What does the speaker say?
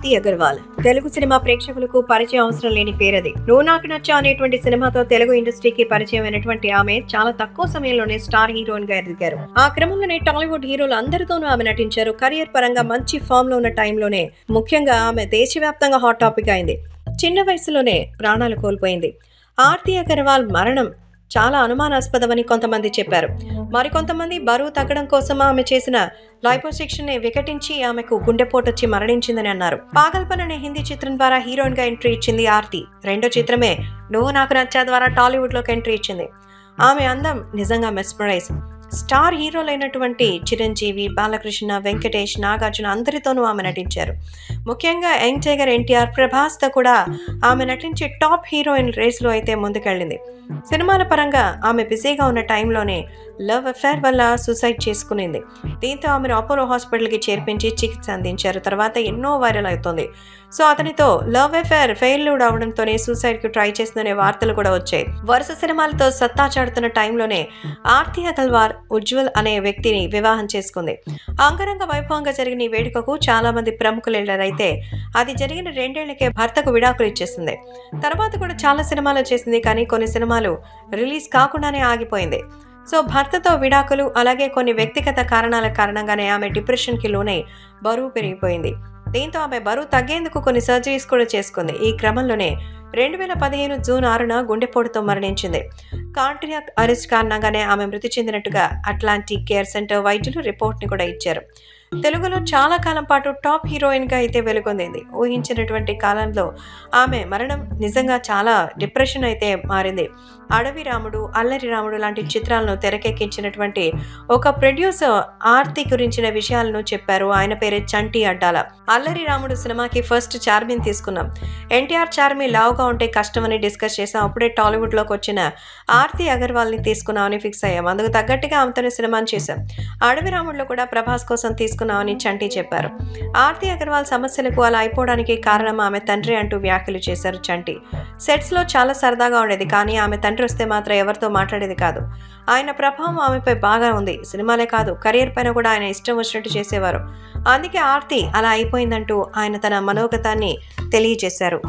Aarti Agarwal. Telugu cinema ప్రేక్షకులకు పరిచయం అవసరం లేని పేరది. నువ్వు నాకు నచ్చా అనేటువంటి సినిమాతో తెలుగు ఇండస్ట్రీకి పరిచయం అయినటువంటి ఆమె చాలా తక్కువ సమయంలోనే స్టార్ హీరోయిన్గా ఎదిగారు. ఆ క్రమంలోనే టాలీవుడ్ హీరోలు అందరితోనూ ఆమె నటించారు. కెరియర్ పరంగా మంచి ఫామ్లో ఉన్న టైంలోనే ముఖ్యంగా ఆమె దేశవ్యాప్తంగా హాట్ టాపిక్ అయింది. చిన్న వయసులోనే ప్రాణాలు కోల్పోయింది. ఆర్తి అగర్వాల్ మరణం చాలా అనుమానాస్పదమని కొంతమంది చెప్పారు. మరికొంతమంది బరువు తగ్గడం కోసం ఆమె చేసిన లైపోసెక్షన్ వికటించి ఆమెకు గుండెపోటొచ్చి మరణించిందని అన్నారు. పాగల్పన్ అనే హిందీ చిత్రం ద్వారా హీరోయిన్గా ఎంట్రీ ఇచ్చింది ఆర్తి. రెండో చిత్రమే నువ్వు నాకు నచ్చా ద్వారా టాలీవుడ్లోకి ఎంట్రీ ఇచ్చింది. ఆమె అందం నిజంగా మెస్మరైజ్. స్టార్ హీరోలైనటువంటి చిరంజీవి బాలకృష్ణ వెంకటేష్ నాగార్జున అందరితోనూ ఆమె నటించారు. ముఖ్యంగా యంగ్ టైగర్ ఎన్టీఆర్ ప్రభాస్తో కూడా ఆమె నటించే టాప్ హీరోయిన్ రేస్లో అయితే ముందుకెళ్ళింది. సినిమాల పరంగా ఆమె బిజీగా ఉన్న టైంలోనే లవ్ అఫేర్ వల్ల సూసైడ్ చేసుకునింది. దీంతో ఆమెను అపోలో హాస్పిటల్కి చేర్పించి చికిత్స అందించారు. తర్వాత ఎన్నో వైరల్ అవుతుంది. సో అతనితో లవ్ అఫేర్ ఫెయిల్యూడ్ అవడంతోనే సూసైడ్కి ట్రై చేస్తుందనే వార్తలు కూడా వచ్చాయి. వరుస సినిమాలతో సత్తా చాడుతున్న టైంలోనే ఆర్తి అగల్వార్ ఉజ్వల్ అనే వ్యక్తిని వివాహం చేసుకుంది. అంగరంగ వైభవంగా జరిగిన ఈ వేడుకకు చాలా మంది ప్రముఖులు వెళ్ళారైతే అది జరిగిన రెండేళ్ళకే భర్తకు విడాకులు ఇచ్చేసింది. తర్వాత కూడా చాలా సినిమాలు చేసింది. కానీ కొన్ని సినిమాలు రిలీజ్ కాకుండానే ఆగిపోయింది. సో భర్తతో విడాకులు అలాగే కొన్ని వ్యక్తిగత కారణాల కారణంగానే ఆమె డిప్రెషన్కి లోనై బరువు పెరిగిపోయింది. దీంతో ఆమె బరువు తగ్గేందుకు కొన్ని సర్జరీస్ కూడా చేసుకుంది. ఈ క్రమంలోనే రెండు వేల పదిహేను జూన్ ఆరున గుండెపోటుతో మరణించింది. కార్డియాక్ అరెస్ట్ కారణంగానే ఆమె మృతి చెందినట్టుగా అట్లాంటిక్ కేర్ సెంటర్ వైద్యులు రిపోర్ట్ని కూడా ఇచ్చారు. తెలుగులో చాలా కాలం పాటు టాప్ హీరోయిన్గా అయితే వెలుగొందింది. ఊహించినటువంటి కాలంలో ఆమె మరణం నిజంగా చాలా డిప్రెషన్ అయితే మారింది. అడవి రాముడు అల్లరి రాముడు లాంటి చిత్రాలను తెరకెక్కించినటువంటి ఒక ప్రొడ్యూసర్ ఆర్తి గురించిన విషయాలను చెప్పారు. ఆయన పేరే చంటి అడ్డాల. అల్లరి రాముడు సినిమాకి ఫస్ట్ చార్మిన్ తీసుకున్నాం. ఎన్టీఆర్ చార్మి లావుగా ఉంటే కష్టమని డిస్కస్ చేసాం అప్పుడే టాలీవుడ్లోకి వచ్చిన ఆర్తి అగర్వాల్ని తీసుకున్నామని ఫిక్స్ అయ్యాం. అందుకు తగ్గట్టుగా ఆమెతోనే సినిమాని చేశాం. అడవి రాముడిలో కూడా ప్రభాస్ కోసం తీసుకున్నామని చంటి చెప్పారు. ఆర్తి అగర్వాల్ సమస్యలకు అలా అయిపోవడానికి కారణం ఆమె తండ్రి అంటూ వ్యాఖ్యలు చేశారు చంటి. సెట్స్లో చాలా సరదాగా ఉండేది కానీ ఆమె తండ్రి వస్తే మాత్రం ఎవరితో మాట్లాడేది కాదు. ఆయన ప్రభావం ఆమెపై బాగా ఉంది. సినిమాలే కాదు కెరీర్ పైన కూడా ఆయన ఇష్టం వచ్చినట్టు చేసేవారు. అందుకే ఆర్తి అలా అయిపోయిందంటూ ఆయన తన మనోగతాన్ని తెలియజేశారు.